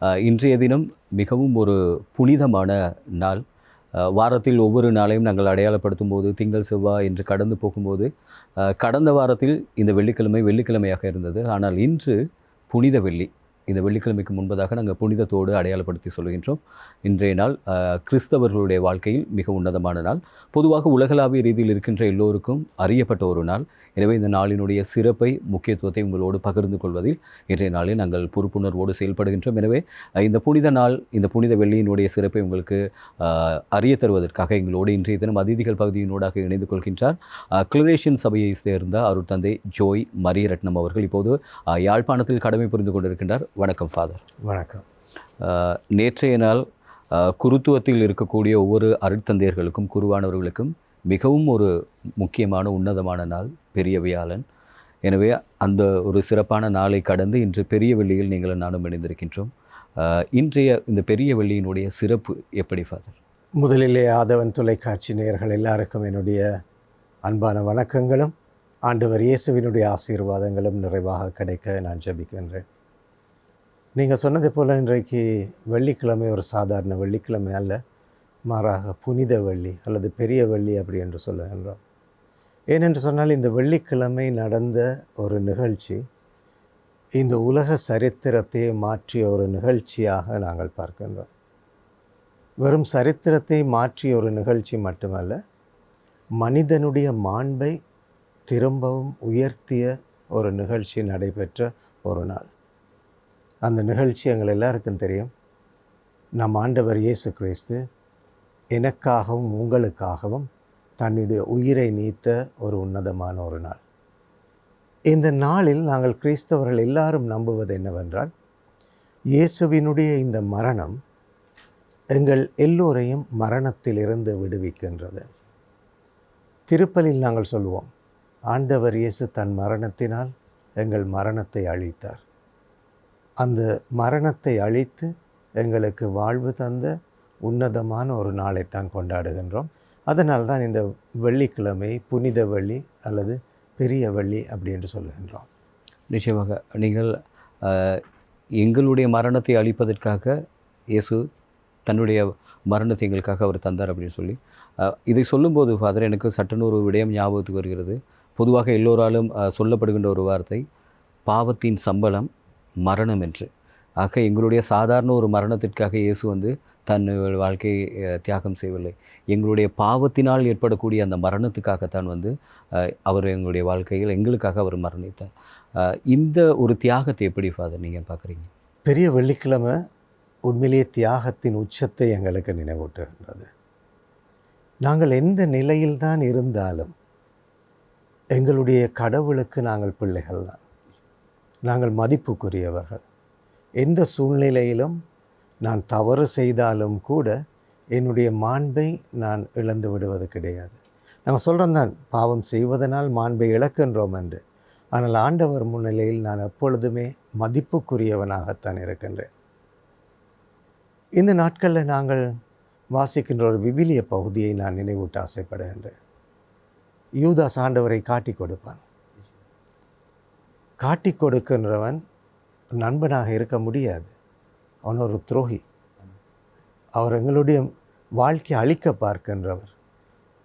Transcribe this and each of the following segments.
இன்றைய தினம் மிகவும் ஒரு புனிதமான நாள். வாரத்தில் ஒவ்வொரு நாளையும் நாங்கள் அடையாளப்படுத்தும் போது திங்கள் செவ்வாய் என்று கடந்து போகும்போது கடந்த வாரத்தில் இந்த வெள்ளிக்கிழமை வெள்ளிக்கிழமையாக இருந்தது. ஆனால் இன்று புனித வெள்ளி. இந்த வெள்ளிக்கிழமைக்கு முன்பதாக நாங்கள் புனிதத்தோடு அடையாளப்படுத்தி சொல்கின்றோம். இன்றைய நாள் கிறிஸ்தவர்களுடைய வாழ்க்கையில் மிக உன்னதமான நாள். பொதுவாக உலகளாவிய ரீதியில் இருக்கின்ற எல்லோருக்கும் அறியப்பட்ட ஒரு நாள். எனவே இந்த நாளினுடைய சிறப்பை முக்கியத்துவத்தை உங்களோடு பகிர்ந்து கொள்வதில் இன்றைய நாளில் நாங்கள் பொறுப்புணர்வோடு செயல்படுகின்றோம். எனவே இந்த புனித நாள் இந்த புனித வெள்ளியினுடைய சிறப்பை உங்களுக்கு அறிய தருவதற்காக எங்களோடு இன்றைய தினம் அதிதிகள் பகுதியினூடாக இணைந்து கொள்கின்றார். கிளரேஷன் சபையை சேர்ந்த அருட்தந்தை ஜோய் மரியரட்னம் அவர்கள் இப்போது யாழ்ப்பாணத்தில் கடமை புரிந்து கொண்டிருக்கின்றார். வணக்கம் ஃபாதர். வணக்கம். நேற்றைய நாள் குருத்துவத்தில் இருக்கக்கூடிய ஒவ்வொரு அருட்தந்தையர்களுக்கும் குருவானவர்களுக்கும் மிகவும் ஒரு முக்கியமான உன்னதமான நாள். பெரிய வியாழன் எனவே அந்த ஒரு சிறப்பான நாளை கடந்து இன்று பெரிய வெள்ளியில் நீங்கள் நானும் இணைந்திருக்கின்றோம். இன்றைய இந்த பெரிய வெள்ளியினுடைய சிறப்பு எப்படி ஃபாதர்? முதலிலே ஆதவன் தொலைக்காட்சி நேயர்கள் எல்லாருக்கும் என்னுடைய அன்பான வணக்கங்களும் ஆண்டவர் இயேசுவினுடைய ஆசீர்வாதங்களும் நிறைவாக கிடைக்க நான் ஜபிக்கின்றேன். நீங்கள் சொன்னது போல் இன்றைக்கு வெள்ளிக்கிழமை ஒரு சாதாரண வெள்ளிக்கிழமை அல்ல மாறாக புனித வெள்ளி அல்லது பெரிய வெள்ளி அப்படி என்று சொல்லுகின்றோம். ஏனென்று சொன்னால் இந்த வெள்ளிக்கிழமை நடந்த ஒரு நிகழ்ச்சி இந்த உலக சரித்திரத்தையே மாற்றிய ஒரு நிகழ்ச்சியாக நாங்கள் பார்க்கின்றோம். வெறும் சரித்திரத்தை மாற்றிய ஒரு நிகழ்ச்சி மட்டுமல்ல மனிதனுடைய மாண்பை திரும்பவும் உயர்த்திய ஒரு நிகழ்ச்சி நடைபெற்ற ஒரு நாள். அந்த நிகழ்ச்சி எங்கள் எல்லாருக்கும் தெரியும். நம் ஆண்டவர் இயேசு கிறிஸ்து எனக்காகவும் உங்களுக்காகவும் தன்னுடைய உயிரை நீத்த ஒரு உன்னதமான ஒரு நாள். இந்த நாளில் நாங்கள் கிறிஸ்தவர்கள் எல்லாரும் நம்புவது என்னவென்றால் இயேசுவினுடைய இந்த மரணம் எங்கள் எல்லோரையும் மரணத்திலிருந்து விடுவிக்கின்றது. திருப்பலில் நாங்கள் சொல்வோம் ஆண்டவர் இயேசு தன் மரணத்தினால் எங்கள் மரணத்தை அழித்தார். அந்த மரணத்தை அழித்து எங்களுக்கு வாழ்வு தந்த உன்னதமான ஒரு நாளைத்தான் கொண்டாடுகின்றோம். அதனால் தான் இந்த வெள்ளிக்கிழமை புனித வெள்ளி அல்லது பெரிய வெள்ளி அப்படி என்று சொல்லுகின்றோம். நிச்சயமாக நீங்கள் எங்களுடைய மரணத்தை அழிப்பதற்காக இயேசு தன்னுடைய மரணத்தை எங்களுக்காக அவர் தந்தார் அப்படின்னு சொல்லி இதை சொல்லும்போது ஃபாதர் எனக்கு சட்டென்னு ஒரு விடயம் ஞாபகத்துக்கு வருகிறது. பொதுவாக எல்லோராலும் சொல்லப்படுகின்ற ஒரு வார்த்தை பாவத்தின் சம்பளம் மரணம் என்று. ஆக எங்களுடைய சாதாரண ஒரு மரணத்திற்காக இயேசு வந்து தன் வாழ்க்கையை தியாகம் செய்யவில்லை. எங்களுடைய பாவத்தினால் ஏற்படக்கூடிய அந்த மரணத்துக்காகத்தான் வந்து அவர் எங்களுடைய வாழ்க்கையில் எங்களுக்காக அவர் மரணித்தார். இந்த ஒரு தியாகத்தை எப்படி ஃபாதர் நீங்கள் பார்க்குறீங்க? பெரிய வெள்ளிக்கிழமை உண்மையிலேயே தியாகத்தின் உச்சத்தை எங்களுக்கு நினைவூட்டுகின்றது. நாங்கள் எந்த நிலையில்தான் இருந்தாலும் எங்களுடைய கடவுளுக்கு நாங்கள் பிள்ளைகள் தான் நாங்கள் மதிப்புக்குரியவர்கள். எந்த சூழ்நிலையிலும் நான் தவறு செய்தாலும் கூட என்னுடைய மாண்பை நான் இழந்து விடுவது கிடையாது. நம்ம சொல்கிறோம் தான் பாவம் செய்வதனால் மாண்பை இழக்கின்றோம் என்று. ஆனால் ஆண்டவர் முன்னிலையில் நான் எப்பொழுதுமே மதிப்புக்குரியவனாகத்தான் இருக்கின்றேன். இந்த நாட்களில் நாங்கள் வாசிக்கின்ற ஒரு விவிலிய பகுதியை நான் நினைவூட்ட ஆசைப்படுகின்றேன். யூதாஸ் ஆண்டவரை காட்டி கொடுப்பான். காட்டி கொடுக்கின்றவன் நண்பனாக இருக்க முடியாது. அவன் ஒரு துரோகி. அவர் எங்களுடைய வாழ்க்கை அழிக்க பார்க்கின்றவர்.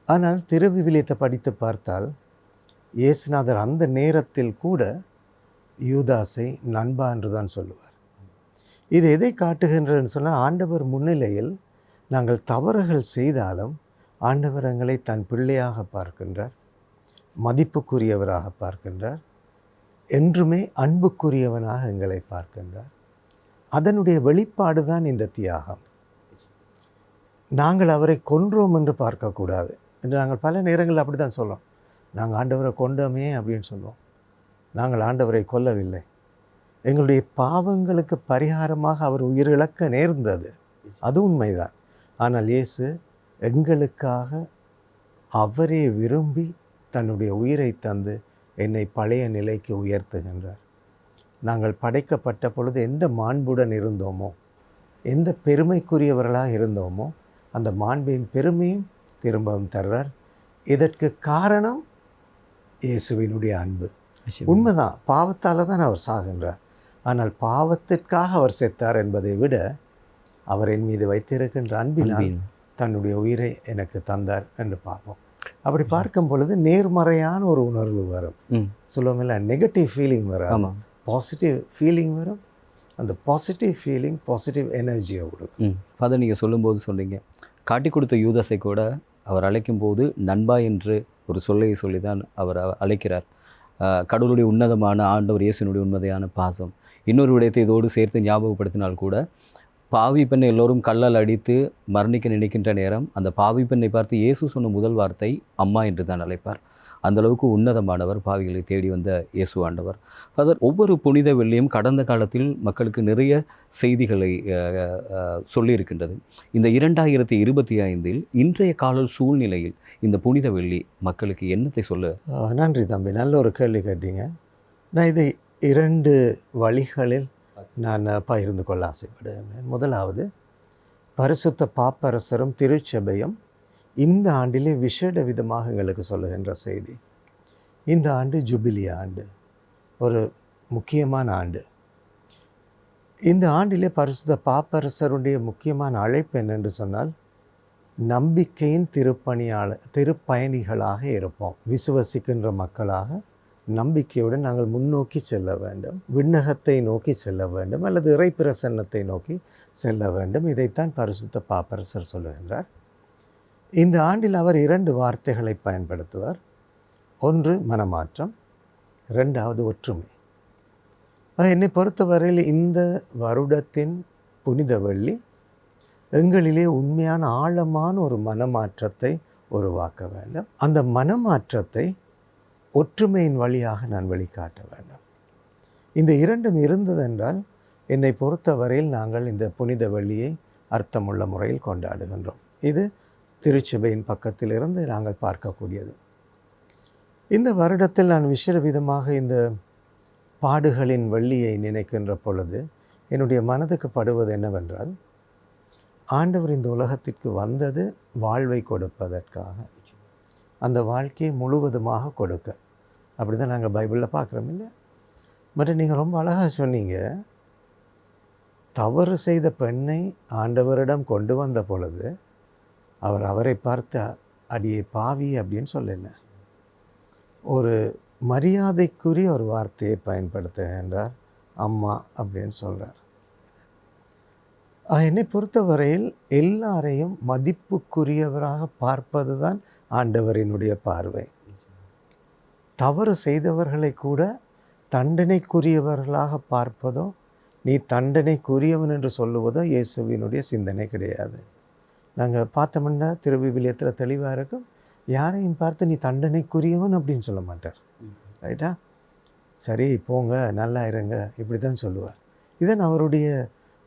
ஆனால் திருவிவிலியத்தை படித்து பார்த்தால் இயேசுநாதர் அந்த நேரத்தில் கூட யூதாஸை நண்பா என்று தான் சொல்லுவார். இது எதை காட்டுகின்றதுன்னு சொன்னால் ஆண்டவர் முன்னிலையில் நாங்கள் தவறுகள் செய்தாலும் ஆண்டவர் எங்களை தன் பிள்ளையாக பார்க்கின்றார் மதிப்புக்குரியவராக பார்க்கின்றார் என்றுமே அன்புக்குரியவனாக எங்களை பார்க்கின்றார். அதனுடைய வெளிப்பாடு தான் இந்த தியாகம். நாங்கள் அவரை கொன்றோம் என்று பார்க்கக்கூடாது என்று நாங்கள் பல நேரங்களில் அப்படி தான் சொல்கிறோம் நாங்கள் ஆண்டவரை கொண்டோமே அப்படின்னு சொல்லுவோம் நாங்கள் ஆண்டவரை கொல்லவில்லை. எங்களுடைய பாவங்களுக்கு பரிகாரமாக அவர் உயிரிழக்க நேர்ந்தது. அது உண்மைதான். ஆனால் இயேசு எங்களுக்காக அவரே விரும்பி தன்னுடைய உயிரை தந்து என்னை பழைய நிலைக்கு உயர்த்துகின்றார். நாங்கள் படைக்கப்பட்ட பொழுது எந்த மாண்புடன் இருந்தோமோ எந்த பெருமைக்குரியவர்களாக இருந்தோமோ அந்த மாண்பையும் பெருமையும் திரும்பவும் தர்றார் இதற்கு காரணம் இயேசுவினுடைய அன்பு. உண்மைதான் பாவத்தால் தான் அவர் சாகின்றார் ஆனால் பாவத்திற்காக அவர் செத்தார் என்பதை விட அவர் என் மீது வைத்திருக்கின்ற அன்பினால் அன்பின். தன்னுடைய உயிரை எனக்கு தந்தார் என்று பார்ப்போம். அப்படி பார்க்கும் பொழுது நேர்மறையான ஒரு உணர்வு வரும். ம். சொல்லுவோம்ல நெகட்டிவ் ஃபீலிங் வரும் பாசிட்டிவ் ஃபீலிங் வரும். அந்த பாசிட்டிவ் ஃபீலிங் பாசிட்டிவ் எனர்ஜியை கொடுக்கும். ம். ஃபாதர் நீங்கள் சொல்லும்போது சொன்னீங்க. காட்டி கொடுத்த யூதாஸை கூட அவர் அழைக்கும் போது நண்பா என்று ஒரு சொல்லை சொல்லி தான் அவர் அழைக்கிறார். கடவுளுடைய உன்னதமான ஆண்டவர் இயேசுனுடைய உண்மையான பாசம். இன்னொரு விடயத்தை இதோடு சேர்த்து ஞாபகப்படுத்தினால் கூட பாவி பெண்ணை எல்லோரும் கல்லால் அடித்து மரணிக்க நினைக்கின்ற நேரம் அந்த பாவி பெண்ணை பார்த்து இயேசு சொன்ன முதல் வார்த்தை அம்மா என்று தான் அழைப்பார். அந்தளவுக்கு உன்னதமானவர் பாவிகளை தேடி வந்த இயேசு ஆண்டவர். ஃபாதர் ஒவ்வொரு புனித வெள்ளியும் கடந்த காலத்தில் மக்களுக்கு நிறைய செய்திகளை சொல்லியிருக்கின்றது. இந்த இரண்டாயிரத்தி இருபத்தி ஐந்தில் இன்றைய கால சூழ்நிலையில் இந்த புனித வெள்ளி மக்களுக்கு என்னத்தை சொல்ல? நன்றி தம்பி. நல்ல ஒரு கேள்வி கேட்டீங்க. நான் இதை இரண்டு வழிகளில் நான் பகிர்ந்து கொள்ள ஆசைப்படுகிறேன். முதலாவது பரிசுத்த பாப்பரசரும் திருச்சபையும் இந்த ஆண்டிலே விசேட விதமாக எங்களுக்கு சொல்லுகின்ற செய்தி. இந்த ஆண்டு ஜூபிலி ஆண்டு. ஒரு முக்கியமான ஆண்டு. இந்த ஆண்டிலே பரிசுத பாப்பரசருடைய முக்கியமான அழைப்பு என்னென்று சொன்னால் நம்பிக்கையின் திருப்பணியாளர் திருப்பயணிகளாக இருப்போம். விசுவசிக்கின்ற மக்களாக நம்பிக்கையுடன் நாங்கள் முன்னோக்கி செல்ல வேண்டும். விண்ணகத்தை நோக்கி செல்ல வேண்டும். அல்லது இறை பிரசன்னத்தை நோக்கி செல்ல வேண்டும். இதைத்தான் பரிசுத்த பாப்பரசர் சொல்லுகின்றார். இந்த ஆண்டில் அவர் இரண்டு வார்த்தைகளை பயன்படுத்துவார். ஒன்று மனமாற்றம். ரெண்டாவது ஒற்றுமை. என்னை பொறுத்தவரையில் இந்த வருடத்தின் புனித வெள்ளி எங்களிலே உண்மையான ஆழமான ஒரு மனமாற்றத்தை உருவாக்க வேண்டும். அந்த மனமாற்றத்தை ஒற்றுமையின் வழியாக நான் வெளிக்காட்ட வேண்டும். இந்த இரண்டும் இருந்ததென்றால் என்னை பொறுத்தவரையில் நாங்கள் இந்த புனித வெள்ளியை அர்த்தமுள்ள முறையில் கொண்டாடுகின்றோம். இது திருச்சபையின் பக்கத்திலிருந்து நாங்கள் பார்க்கக்கூடியது. இந்த வருடத்தில் நான் விசேட விதமாக இந்த பாடுகளின் வள்ளியை நினைக்கின்ற பொழுது என்னுடைய மனதுக்கு படுவது என்னவென்றால் ஆண்டவர் இந்த உலகத்திற்கு வந்தது வாழ்வை கொடுப்பதற்காக. அந்த வாழ்க்கையை முழுவதுமாக கொடுக்க. அப்படி தான் நாங்கள் பைபிளில் பார்க்குறோம் இல்லை? மற்ற நீங்கள் ரொம்ப அழகாக சொன்னீங்க தவறு செய்த பெண்ணை ஆண்டவரிடம் கொண்டு வந்த பொழுது அவர் அவரை பார்த்து அடியே பாவி அப்படின்னு சொல்லலை. ஒரு மரியாதைக்குரிய ஒரு வார்த்தையை பயன்படுத்துகின்றார். அம்மா அப்படின்னு சொல்கிறார் என்னை பொறுத்தவரையில் எல்லாரையும் மதிப்புக்குரியவராக பார்ப்பது தான் ஆண்டவரினுடைய பார்வை. தவறு செய்தவர்களை கூட தண்டனைக்குரியவர்களாக பார்ப்பதோ நீ தண்டனைக்குரியவன் என்று சொல்லுவதோ இயேசுவினுடைய சிந்தனை கிடையாது. நாங்கள் பார்த்தோம்னா திருவிவிலியத்தில் தெளிவாக இருக்கும். யாரையும் பார்த்து நீ தண்டனைக்குரியவன் அப்படின்னு சொல்ல மாட்டார். ரைட்டா? சரி போங்க நல்லா இருங்க இப்படி தான் சொல்லுவார். இதன் அவருடைய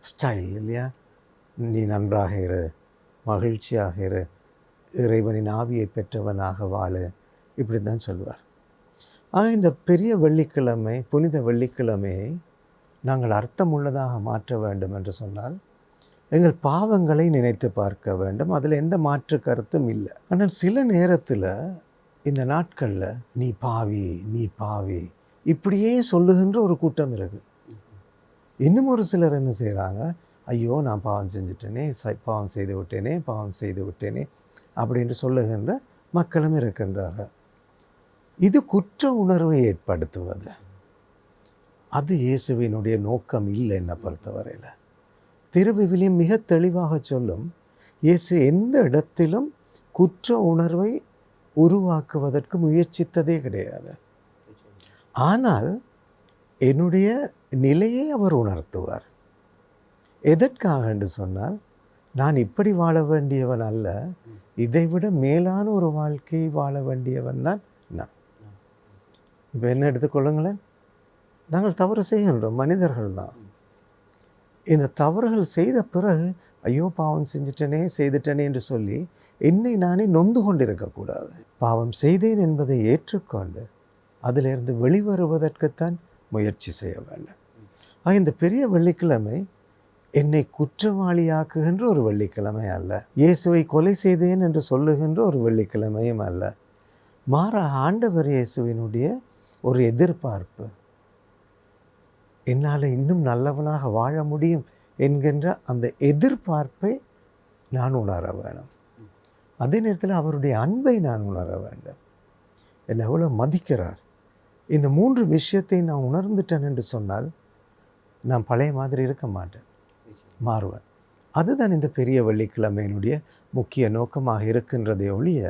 ஸ்டைல் இல்லையா? நீ நன்றாக இரு மகிழ்ச்சியாக இரு இறைவனின் ஆவியை பெற்றவனாக வாழு இப்படி தான் சொல்லுவார். ஆக இந்த பெரிய வெள்ளிக்கிழமை புனித வெள்ளிக்கிழமையை நாங்கள் அர்த்தமுள்ளதாக மாற்ற வேண்டும் என்று சொன்னால் எங்கள் பாவங்களை நினைத்து பார்க்க வேண்டும். அதில் எந்த மாற்று கருத்தும் இல்லை. ஆனால் சில நேரத்தில் இந்த நாட்களில் நீ பாவி நீ பாவி இப்படியே சொல்லுகின்ற ஒரு கூட்டம் இருக்குது இன்னும் ஒரு சிலர் என்ன செய்கிறாங்க ஐயோ நான் பாவம் செஞ்சுட்டேனே பாவம் செய்து விட்டேனே பாவம் செய்து விட்டேனே அப்படின்னு சொல்லுகின்ற மக்களும் இருக்கின்றார்கள். இது குற்ற உணர்வை ஏற்படுத்துவது. அது இயேசுவினுடைய நோக்கம் இல்லை என்னை பொறுத்தவரையில். திருவிவிலியம் மிக தெளிவாக சொல்லும் இயேசு எந்த இடத்திலும் குற்ற உணர்வை உருவாக்குவதற்கு முயற்சித்ததே கிடையாது. ஆனால் என்னுடைய நிலையை அவர் உணர்த்துவார். எதற்காக என்று சொன்னால் நான் இப்படி வாழ வேண்டியவன் அல்ல இதைவிட மேலான ஒரு வாழ்க்கையை வாழ வேண்டியவன் தான் நான். இப்போ என்ன எடுத்துக்கொள்ளுங்களேன் நாங்கள் தவறு செய்கின்றோம் மனிதர்கள் தான். இந்த தவறுகள் செய்த பிறகு ஐயோ பாவம் செஞ்சிட்டனே செய்துட்டனே என்று சொல்லி என்னை நானே நொந்து கொண்டிருக்கக்கூடாது பாவம் செய்தேன் என்பதை ஏற்றுக்கொண்டு அதிலிருந்து வெளிவருவதற்குத்தான் முயற்சி செய்ய வேண்டும். ஆக இந்த பெரிய வெள்ளிக்கிழமை என்னை குற்றவாளியாக்குகின்ற ஒரு வெள்ளிக்கிழமை அல்ல. இயேசுவை கொலை செய்தேன் என்று சொல்லுகின்ற ஒரு வெள்ளிக்கிழமையும் அல்ல. மாற ஆண்டவர் இயேசுவினுடைய ஒரு எதிர்பார்ப்பு என்னால் இன்னும் நல்லவனாக வாழ முடியும் என்கின்ற அந்த எதிர்பார்ப்பை நான் உணர வேணும். அதே நேரத்தில் அவருடைய அன்பை நான் உணர வேண்டும். என்னை எவ்வளோ மதிக்கிறார். இந்த மூன்று விஷயத்தை நான் உணர்ந்துட்டேன் என்று சொன்னால் நான் பழைய மாதிரி இருக்க மாட்டேன். மாறுவேன். அதுதான் இந்த பெரிய வெள்ளிக்கிழமையினுடைய முக்கிய நோக்கமாக இருக்கின்றதை ஒழிய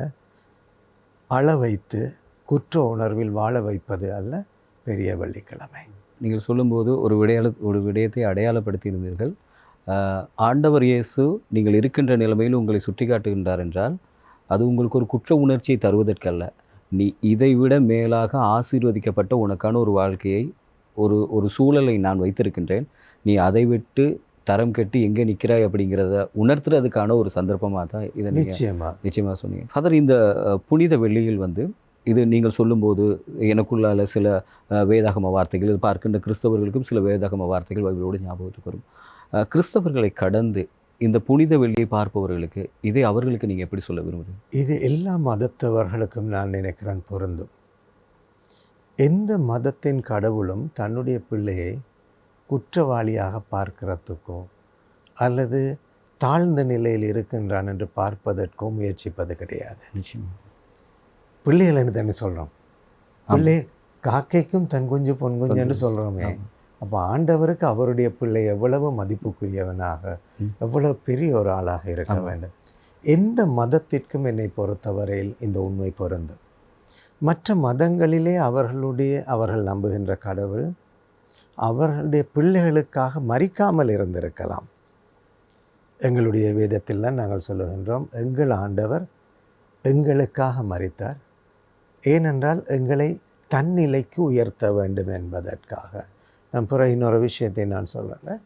அள வைத்து குற்ற உணர்வில் வாழ வைப்பது அல்ல பெரிய வெள்ளிக்கிழமை. நீங்கள் சொல்லும்போது ஒரு விடையாள ஒரு விடயத்தை அடையாளப்படுத்தியிருந்தீர்கள். ஆண்டவர் இயேசு நீங்கள் இருக்கின்ற நிலைமையில் உங்களை சுட்டி காட்டுகின்றார் என்றால் அது உங்களுக்கு ஒரு குற்ற உணர்ச்சியை தருவதற்கல்ல. நீ இதைவிட மேலாக ஆசீர்வதிக்கப்பட்ட உனக்கான ஒரு வாழ்க்கையை ஒரு ஒரு சூழலை நான் வைத்திருக்கின்றேன். நீ அதை விட்டு தரம் கெட்டு எங்கே நிற்கிறாய் அப்படிங்கிறத உணர்த்துறதுக்கான ஒரு சந்தர்ப்பமாக தான் இதை நீங்கள் நிச்சயமா. நிச்சயமாக சொன்னீங்க. ஃபாதர் இந்த புனித வெள்ளியில் வந்து இது நீங்கள் சொல்லும்போது எனக்குள்ளால சில வேதாகம வார்த்தைகள் இது பார்க்கின்ற கிறிஸ்தவர்களுக்கும் சில வேதாகம வார்த்தைகள் பைபிளோடு ஞாபகத்துக்கு வரும். கிறிஸ்தவர்களை கடந்து இந்த புனித வெள்ளியை பார்ப்பவர்களுக்கு இதை அவர்களுக்கு நீங்கள் எப்படி சொல்ல விரும்புகிறீங்க இது எல்லா மதத்தவர்களுக்கும் நான் நினைக்கிறேன் பொருந்தும். எந்த மதத்தின் கடவுளும் தன்னுடைய பிள்ளையை குற்றவாளியாக பார்க்கிறதுக்கோ அல்லது தாழ்ந்த நிலையில் இருக்கின்றான் என்று பார்ப்பதற்கோ முயற்சிப்பது கிடையாது. நிச்சயமா. பிள்ளைகள் தானே சொல்கிறோம் பிள்ளை காக்கைக்கும் தன் குஞ்சு பொன் குஞ்சு என்று சொல்கிறோமே அப்போ ஆண்டவருக்கு அவருடைய பிள்ளை எவ்வளவு மதிப்புக்குரியவனாக. எவ்வளவு பெரிய ஒரு ஆளாக இருக்க. வேண்டும். எந்த மதத்திற்கும் என்னை பொறுத்தவரையில் இந்த உண்மை பொருந்தும். மற்ற மதங்களிலே அவர்களுடைய அவர்கள் நம்புகின்ற கடவுள் அவர்களுடைய பிள்ளைகளுக்காக மறிக்காமல் இருந்திருக்கலாம். எங்களுடைய வேதத்தில் தான் நாங்கள் சொல்லுகின்றோம் எங்கள் ஆண்டவர் எங்களுக்காக மறித்தார் ஏனென்றால் எங்களை தன்னிலைக்கு உயர்த்த வேண்டும் என்பதற்காக. நான் பிற இன்னொரு விஷயத்தை நான் சொல்கிறேன்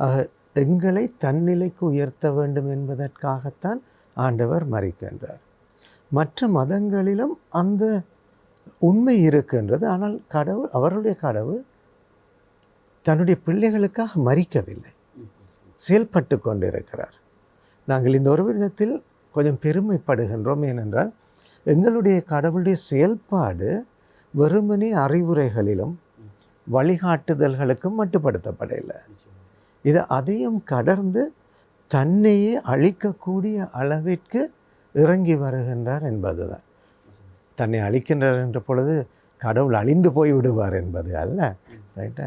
ஆக எங்களை தன்னிலைக்கு உயர்த்த வேண்டும் என்பதற்காகத்தான் ஆண்டவர் மறிக்கின்றார். மற்ற மதங்களிலும் அந்த உண்மை இருக்கின்றது. ஆனால் கடவுள் அவருடைய கடவுள் தன்னுடைய பிள்ளைகளுக்காக மறிக்கவில்லை. செயல்பட்டு கொண்டிருக்கிறார். நாங்கள் இந்த ஒரு விதத்தில் கொஞ்சம் பெருமைப்படுகின்றோம். ஏனென்றால் எங்களுடைய கடவுளுடைய செயல்பாடு வெறுமனே அறிவுரைகளிலும் வழிகாட்டுதல்களுக்கும் மட்டுப்படுத்தப்படவில்லை இது அதையும் கடந்து தன்னையே அழிக்கக்கூடிய அளவிற்கு இறங்கி வருகின்றார் என்பதுதான். தன்னை அழிக்கின்றார் என்ற பொழுது கடவுள் அழிந்து போய் விடுவார் என்பது அல்ல ரைட்டா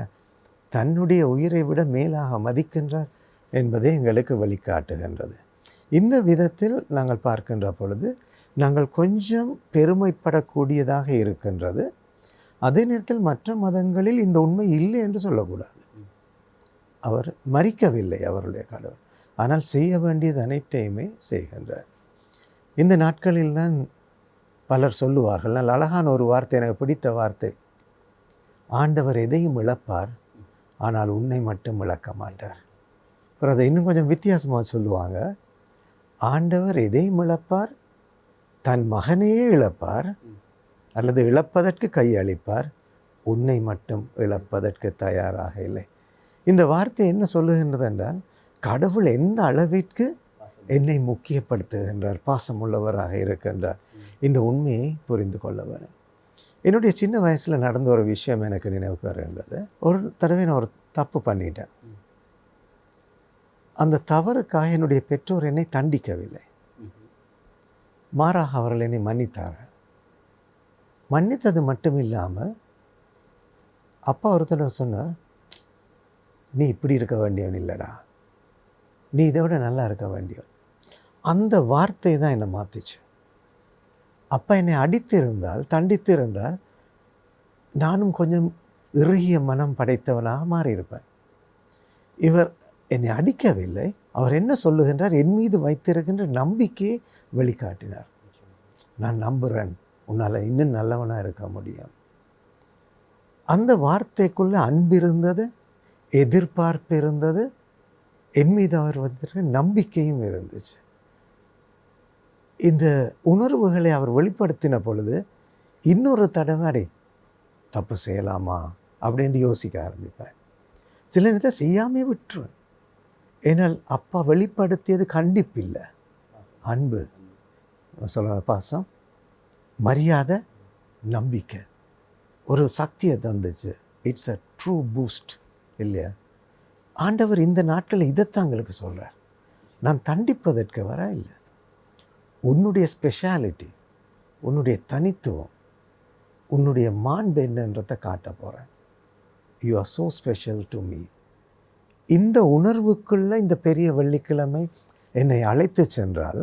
தன்னுடைய உயிரை விட மேலாக மதிக்கின்றார் என்பதை எங்களுக்கு வழிகாட்டுகின்றது. இந்த விதத்தில் நாங்கள் பார்க்கின்ற பொழுது நாங்கள் கொஞ்சம் பெருமைப்படக்கூடியதாக இருக்கின்றது. அதே நேரத்தில் மற்ற மதங்களில் இந்த உண்மை இல்லை என்று சொல்லக்கூடாது. அவர் மறிக்கவில்லை அவருடைய கடவுள் ஆனால் செய்ய வேண்டியது அனைத்தையுமே செய்கின்றார். இந்த நாட்களில் தான் பலர் சொல்லுவார்கள் நல்ல அழகான ஒரு வார்த்தை எனக்கு பிடித்த வார்த்தை. ஆண்டவர் எதையும் இழப்பார் ஆனால் உன்னை மட்டும் இழக்க மாட்டார். அப்புறம் அதை இன்னும் கொஞ்சம் வித்தியாசமாக சொல்லுவாங்க ஆண்டவர் எதையும் இழப்பார் தன் மகனையே இழப்பார் அல்லது இழப்பதற்கு கையளிப்பார். உன்னை மட்டும் இழப்பதற்கு தயாராக இல்லை. இந்த வார்த்தை என்ன சொல்லுகின்றது என்றால் கடவுள் எந்த அளவிற்கு என்னை முக்கியப்படுத்துகின்றார் பாசமுள்ளவராக இருக்கின்றார் இந்த உண்மையை புரிந்து கொள்ள வேணும் என்னுடைய சின்ன வயசில் நடந்த ஒரு விஷயம் எனக்கு நினைவுக்கு வருகின்றது. ஒரு தடவை நான் ஒரு தப்பு பண்ணிட்டேன். அந்த தவறுக்காக என்னுடைய பெற்றோர் என்னை தண்டிக்கவில்லை. மாறாக அவர்கள் என்னை மன்னித்தார் மன்னித்தது மட்டும் இல்லாமல் அப்பா ஒருத்தர் சொன்னார் நீ இப்படி இருக்க வேண்டியவன் இல்லைடா. நீ இதை விட நல்லா இருக்க வேண்டியவன். அந்த வார்த்தை தான் என்னை மாற்றிச்சு அப்பா என்னை அடித்து இருந்தால் தண்டித்து இருந்தால் நானும் கொஞ்சம் இறுகிய மனம் படைத்தவனாக மாறியிருப்பேன். இவர் என்னை அடிக்கவில்லை. அவர் என்ன சொல்லுகின்றார்? என் மீது வைத்திருக்கின்ற நம்பிக்கையை வெளிக்காட்டினார். நான் நம்புகிறேன் உன்னால் இன்னும் நல்லவனாக இருக்க முடியும். அந்த வார்த்தைக்குள்ளே அன்பு இருந்தது எதிர்பார்ப்பு இருந்தது என் மீது அவர் வைத்திருக்க நம்பிக்கையும் இருந்துச்சு. இந்த உணர்வுகளை அவர் வெளிப்படுத்தின பொழுது இன்னொரு தடவை அடே தப்பு செய்யலாமா? அப்படின்னு யோசிக்க ஆரம்பிப்பேன். சில நேரத்தை செய்யாமே விட்டுருவேன். ஏனால் அப்பா வெளிப்படுத்தியது கண்டிப்பில்லை. அன்பு. சொல்ல பாசம் மரியாதை நம்பிக்கை. ஒரு சக்தியை தந்துச்சு. இட்ஸ் அ ட்ரூ பூஸ்ட் இல்லையா? ஆண்டவர் இந்த நாட்டில் இதைத்தான் எங்களுக்கு சொல்கிறார் நான் தண்டிப்பதற்கு வர இல்லை. உன்னுடைய ஸ்பெஷாலிட்டி உன்னுடைய தனித்துவம் உன்னுடைய மாண்பு என்னன்றதை காட்ட போகிறேன் you are so special to me இந்த உணர்வுக்குள்ள இந்த பெரிய வெள்ளிக்கிழமை என்னை அழைத்து சென்றால்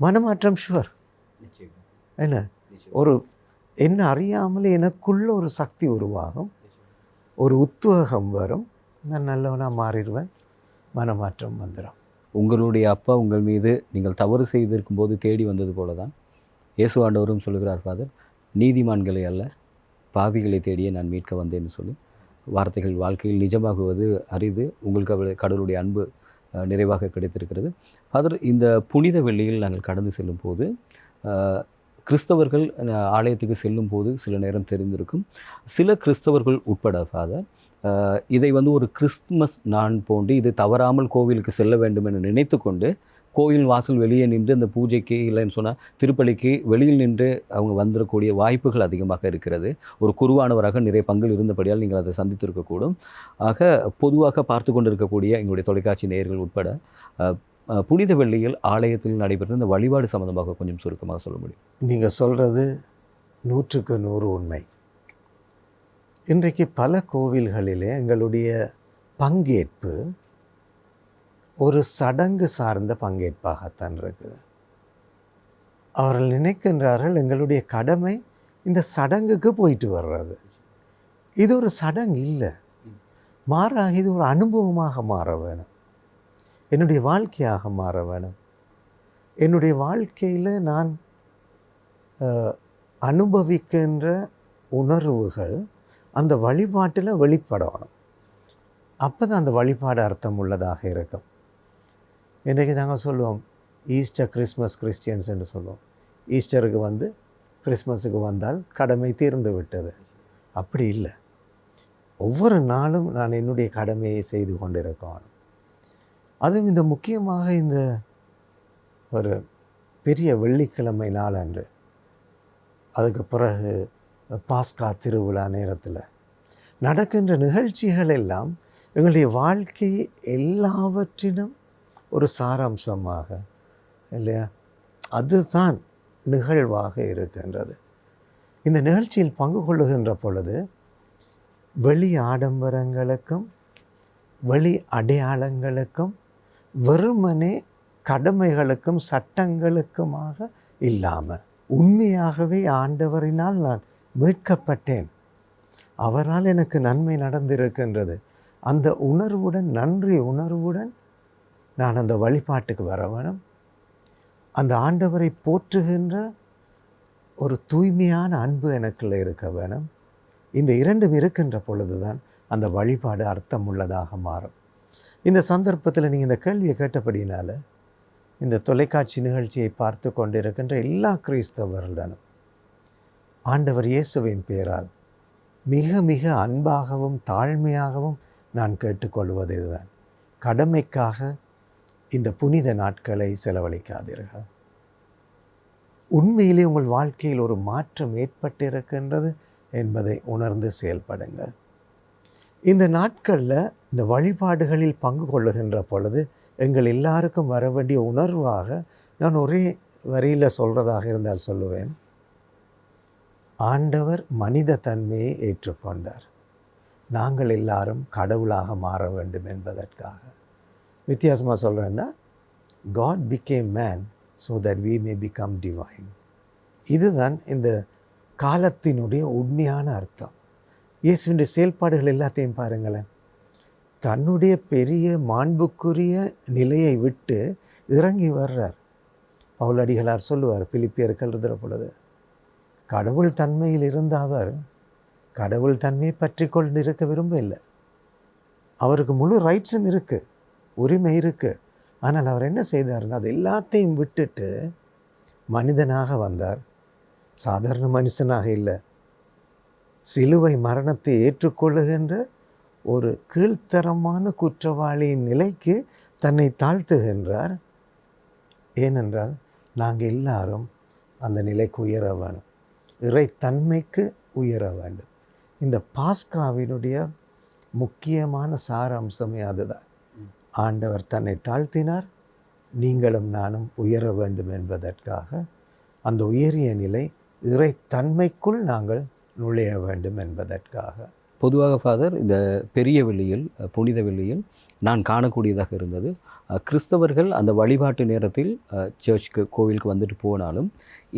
மனமாற்றம் ஷுவர் என்ன? ஒரு என்ன அறியாமலே எனக்குள்ள ஒரு சக்தி உருவாகும். ஒரு உத்வேகம் வரும். நான் நல்லவனாக மாறிடுவேன். மனமாற்றம் வந்துடும். உங்களுடைய அப்பா உங்கள் மீது நீங்கள் தவறு செய்திருக்கும் போது தேடி வந்தது போல தான் இயேசு ஆண்டவரும் சொல்லுகிறார் ஃபாதர் நீதிமான்களை அல்ல பாவிகளை தேடியே நான் மீட்க வந்தேன்னு சொல்லி வார்த்தைகள் வாழ்க்கையில் நிஜமாகுவது அரிது. உங்களுக்கு அவள் கடவுளுடைய அன்பு நிறைவாக கிடைத்திருக்கிறது. அதில் இந்த புனித வெள்ளியில் நாங்கள் கடந்து செல்லும் போது கிறிஸ்தவர்கள் ஆலயத்துக்கு செல்லும் போது சில நேரம் தெரிந்திருக்கும். சில கிறிஸ்தவர்கள் உட்பட ஃபாதர் இதை வந்து ஒரு கிறிஸ்துமஸ் நான் போன்று இது தவறாமல் கோவிலுக்கு செல்ல வேண்டும் என நினைத்து கொண்டு கோயில் வாசல் வெளியே நின்று அந்த பூஜைக்கு இல்லைன்னு சொன்னால் திருப்பலிக்கு வெளியில் நின்று அவங்க வந்துடக்கூடிய வாய்ப்புகள் அதிகமாக இருக்கிறது. ஒரு குருவானவராக நிறைய பங்கில் இருந்தபடியால் நீங்கள் அதை சந்தித்திருக்கக்கூடும் ஆக பொதுவாக பார்த்து கொண்டிருக்கக்கூடிய எங்களுடைய தொலைக்காட்சி நேயர்கள் உட்பட புனித வெள்ளியில் ஆலயத்தில் நடைபெற்ற இந்த வழிபாடு சம்பந்தமாக கொஞ்சம் சுருக்கமாக சொல்ல முடியும். நீங்கள் சொல்கிறது நூற்றுக்கு நூறு உண்மை. இன்றைக்கு பல கோவில்களிலே எங்களுடைய பங்கேற்பு ஒரு சடங்கு சார்ந்த பங்கேற்பாகத்தான் இருக்குது. அவர்கள் நினைக்கின்றார்கள் எங்களுடைய கடமை இந்த சடங்குக்கு போயிட்டு வர்றது. இது ஒரு சடங்கு இல்லை. மாறாக இது ஒரு அனுபவமாக மாற வேணும். என்னுடைய வாழ்க்கையாக மாற வேணும். என்னுடைய வாழ்க்கையில் நான் அனுபவிக்கின்ற உணர்வுகள் அந்த வழிபாட்டில் வெளிப்படணும். அப்போ தான் அந்த வழிபாடு அர்த்தம் உள்ளதாக இருக்கும். இன்றைக்கி நாங்கள் சொல்லுவோம் ஈஸ்டர் கிறிஸ்மஸ் கிறிஸ்டியன்ஸ் என்று சொல்லுவோம். ஈஸ்டருக்கு வந்து கிறிஸ்மஸுக்கு வந்தால் கடமை தீர்ந்து விட்டது. அப்படி இல்லை. ஒவ்வொரு நாளும் நான் என்னுடைய கடமையை செய்து கொண்டிருக்கணும். அதுவும் இந்த முக்கியமாக இந்த ஒரு பெரிய வெள்ளிக்கிழமை நாளன்று அதுக்கு பிறகு பாஸ்கா திருவிழா நேரத்தில் நடக்கின்ற நிகழ்ச்சிகள் எல்லாம் எங்களுடைய வாழ்க்கை எல்லாவற்றிலும் ஒரு சாராம்சமாக இல்லையா? அதுதான் நிகழ்வாக இருக்கின்றது. இந்த நிகழ்ச்சியில் பங்கு கொள்ளுகின்ற பொழுது வெளி ஆடம்பரங்களுக்கும் வெளி அடையாளங்களுக்கும் வெறுமனே கடமைகளுக்கும் சட்டங்களுக்குமாக இல்லாமல் உண்மையாகவே ஆண்டவரினால் நான் மீட்கப்பட்டேன். அவரால் எனக்கு நன்மை நடந்திருக்கின்றது. அந்த உணர்வுடன் நன்றி உணர்வுடன் நான் அந்த வழிபாட்டுக்கு வர வேணும். அந்த ஆண்டவரை போற்றுகின்ற ஒரு தூய்மையான அன்பு எனக்குள்ளே இருக்க வேணும். இந்த இரண்டும் இருக்கின்ற பொழுதுதான் அந்த வழிபாடு அர்த்தம் உள்ளதாக மாறும். இந்த சந்தர்ப்பத்தில் நீங்கள் இந்த கேள்வியை கேட்டபடியினால் இந்த தொலைக்காட்சி நிகழ்ச்சியை பார்த்து கொண்டிருக்கின்ற எல்லா கிறிஸ்தவர்களுடனும் ஆண்டவர் இயேசுவின் பெயரால் மிக மிக அன்பாகவும் தாழ்மையாகவும் நான் கேட்டுக்கொள்வது இதுதான். கடமைக்காக இந்த புனித நாட்களை செலவழிக்காதீர்கள். உண்மையிலே உங்கள் வாழ்க்கையில் ஒரு மாற்றம் ஏற்பட்டிருக்கின்றது என்பதை உணர்ந்து செயல்படுங்கள். இந்த நாட்களில் இந்த வழிபாடுகளில் பங்கு கொள்ளுகின்ற பொழுது எங்கள் எல்லாருக்கும் வர வேண்டிய உணர்வாக நான் ஒரே வரியில் சொல்கிறதாக இருந்தால் சொல்லுவேன். ஆண்டவர் மனித தன்மையை ஏற்றுக்கொண்டார். நாங்கள் எல்லாரும் கடவுளாக மாற வேண்டும் என்பதற்காக. வித்தியாசமாக சொல்கிறேன்னா God became man so that we may become divine இதுதான் இந்த காலத்தினுடைய உண்மையான அர்த்தம். இயேசுவின் செயல்பாடுகள் எல்லாத்தையும் பாருங்களேன். தன்னுடைய பெரிய மாண்புக்குரிய நிலையை விட்டு இறங்கி வர்றார். பவுலடிகளார் சொல்லுவார் பிலிப்பியர்கள் இருக்கிற பொழுது கடவுள் தன்மையில் இருந்த அவர் கடவுள் தன்மையை பற்றி கொண்டு இருக்க விரும்பவில்லை. அவருக்கு முழு ரைட்ஸும் இருக்குது உரிமை இருக்குது ஆனால் அவர் என்ன செய்தார்னா அது எல்லாத்தையும் விட்டுட்டு மனிதனாக வந்தார். சாதாரண மனுஷனாக இல்லை. சிலுவை மரணத்தை ஏற்றுக்கொள்ளுகின்ற ஒரு கீழ்த்தரமான குற்றவாளியின் நிலைக்கு தன்னை தாழ்த்துகின்றார். ஏனென்றால் நாங்கள் எல்லாரும் அந்த நிலைக்கு உயர வேணும் இறைத்தன்மைக்கு உயர வேண்டும். இந்த பாஸ்காவினுடைய முக்கியமான சாராம்சமே அதுதான். ஆண்டவர் தன்னை தாழ்த்தினார். நீங்களும் நானும் உயர வேண்டும் என்பதற்காக அந்த உயரிய நிலை இறை தன்மைக்குள் நாங்கள் நுழைய வேண்டும் என்பதற்காக. பொதுவாக ஃபாதர் இந்த பெரிய வெள்ளியில் புனித வெள்ளியில் நான் காணக்கூடியதாக இருந்தது. கிறிஸ்தவர்கள் அந்த வழிபாட்டு நேரத்தில் சர்ச்சுக்கு கோவிலுக்கு வந்துட்டு போனாலும்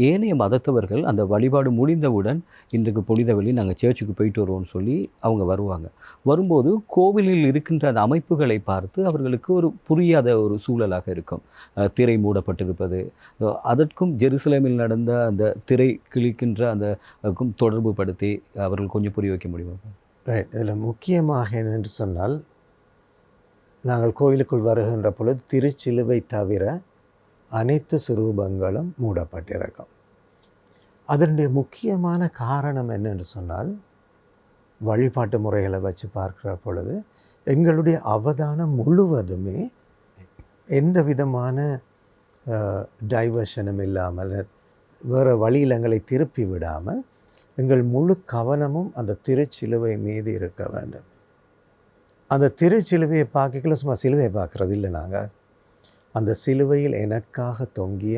ஏனைய மதத்தவர்கள் அந்த வழிபாடு முடிந்தவுடன் இன்றைக்கு புனித வெள்ளி நாங்கள் சர்ச்சுக்கு போயிட்டு வருவோம்னு சொல்லி அவங்க வருவாங்க. வரும்போது கோவிலில் இருக்கின்ற அந்த அமைப்புகளை பார்த்து அவர்களுக்கு ஒரு புரியாத ஒரு சூழலாக இருக்கும். திரை மூடப்பட்டிருப்பது. அதற்கும் ஜெருசலேமில் நடந்த அந்த திரை கிழிக்கின்ற அந்த தொடர்பு படுத்தி அவர்கள் கொஞ்சம் புரிய வைக்க முடியுமா? இதில் முக்கியமாக என்னென்று சொன்னால் நாங்கள் கோயிலுக்குள் வருகின்ற பொழுது திருச்சிலுவை தவிர அனைத்து சுரூபங்களும் மூடப்பட்டிருக்கும். அதனுடைய முக்கியமான காரணம் என்னென்று சொன்னால் வழிபாட்டு முறைகளை வச்சு பார்க்கிற பொழுது எங்களுடைய அவதானம் முழுவதுமே எந்த விதமான டைவர்ஷனும் இல்லாமல் வேறு வழியில் எங்களை திருப்பி விடாமல் எங்கள் முழு கவனமும் அந்த திருச்சிலுவை மீது இருக்க வேண்டும். அந்த திருச்சிலுவையை பார்க்கல சும்மா சிலுவையை பார்க்குறது இல்லை நாங்கள் அந்த சிலுவையில் எனக்காக தொங்கிய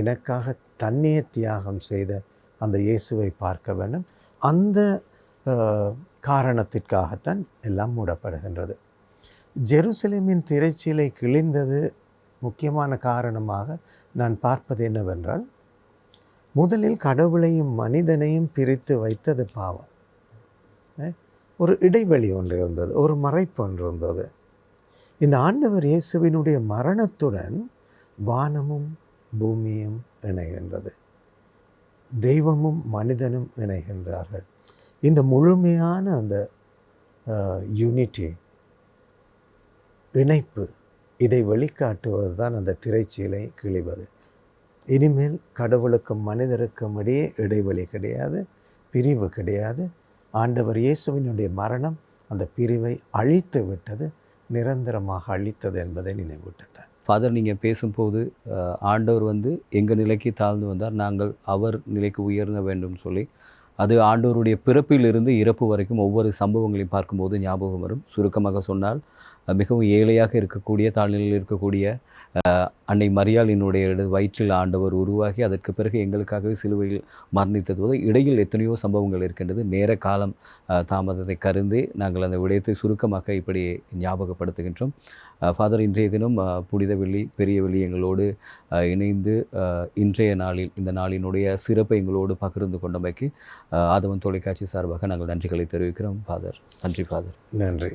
எனக்காக தன்னையே தியாகம் செய்த அந்த இயேசுவை பார்க்க வேண்டும். அந்த காரணத்திற்காகத்தான் எல்லாம் மூடப்படுகின்றது. ஜெருசலேமின் திரைச்சிலை கிழிந்தது முக்கியமான காரணமாக நான் பார்ப்பது என்னவென்றால் முதலில் கடவுளையும் மனிதனையும் பிரித்து வைத்தது பாவம். ஒரு இடைவெளி ஒன்று இருந்தது ஒரு மறைப்பு ஒன்று இருந்தது. இந்த ஆண்டவர் இயேசுவினுடைய மரணத்துடன் வானமும் பூமியும் இணைகின்றது. தெய்வமும் மனிதனும் இணைகின்றார்கள். இந்த முழுமையான அந்த யூனிட்டி இணைப்பு இதை வெளிக்காட்டுவது தான் அந்த திரைச்சீலை கிழிவது. இனிமேல் கடவுளுக்கும் மனிதருக்கும் இடையே இடைவெளி கிடையாது பிரிவு கிடையாது. ஆண்டவர் இயேசுவினுடைய மரணம் அந்த பிரிவை அழித்து விட்டது நிரந்தரமாக அழித்தது என்பதை நினைவூட்டத்தார் ஃபாதர் நீங்கள் பேசும்போது ஆண்டவர் வந்து எங்கள் நிலைக்கு தாழ்ந்து வந்தார் நாங்கள் அவர் நிலைக்கு உயர்ந்த வேண்டும் சொல்லி அது ஆண்டவருடைய பிறப்பிலிருந்து இறப்பு வரைக்கும் ஒவ்வொரு சம்பவங்களையும் பார்க்கும்போது ஞாபகம் வரும். சுருக்கமாக சொன்னால் மிகவும் ஏழையாக இருக்கக்கூடிய தாழ்நிலையில் இருக்கக்கூடிய அன்னை மரியாளினுடைய வயிற்றில் ஆண்டவர் உருவாகி அதற்கு பிறகு எங்களுக்காகவே சிலுவையில் மரணித்தது போது இடையில் எத்தனையோ சம்பவங்கள் இருக்கின்றது. நேர காலம் தாமதத்தை கருந்தே நாங்கள் அந்த விடயத்தை சுருக்கமாக இப்படி ஞாபகப்படுத்துகின்றோம். ஃபாதர் இன்றைய தினம் புனித வெள்ளி பெரிய வெள்ளி எங்களோடு இணைந்து இன்றைய நாளில் இந்த நாளினுடைய சிறப்பை எங்களோடு பகிர்ந்து கொண்டமைக்கு ஆதவன் தொலைக்காட்சி சார்பாக நாங்கள் நன்றிகளை தெரிவிக்கிறோம். ஃபாதர் நன்றி ஃபாதர் நன்றி.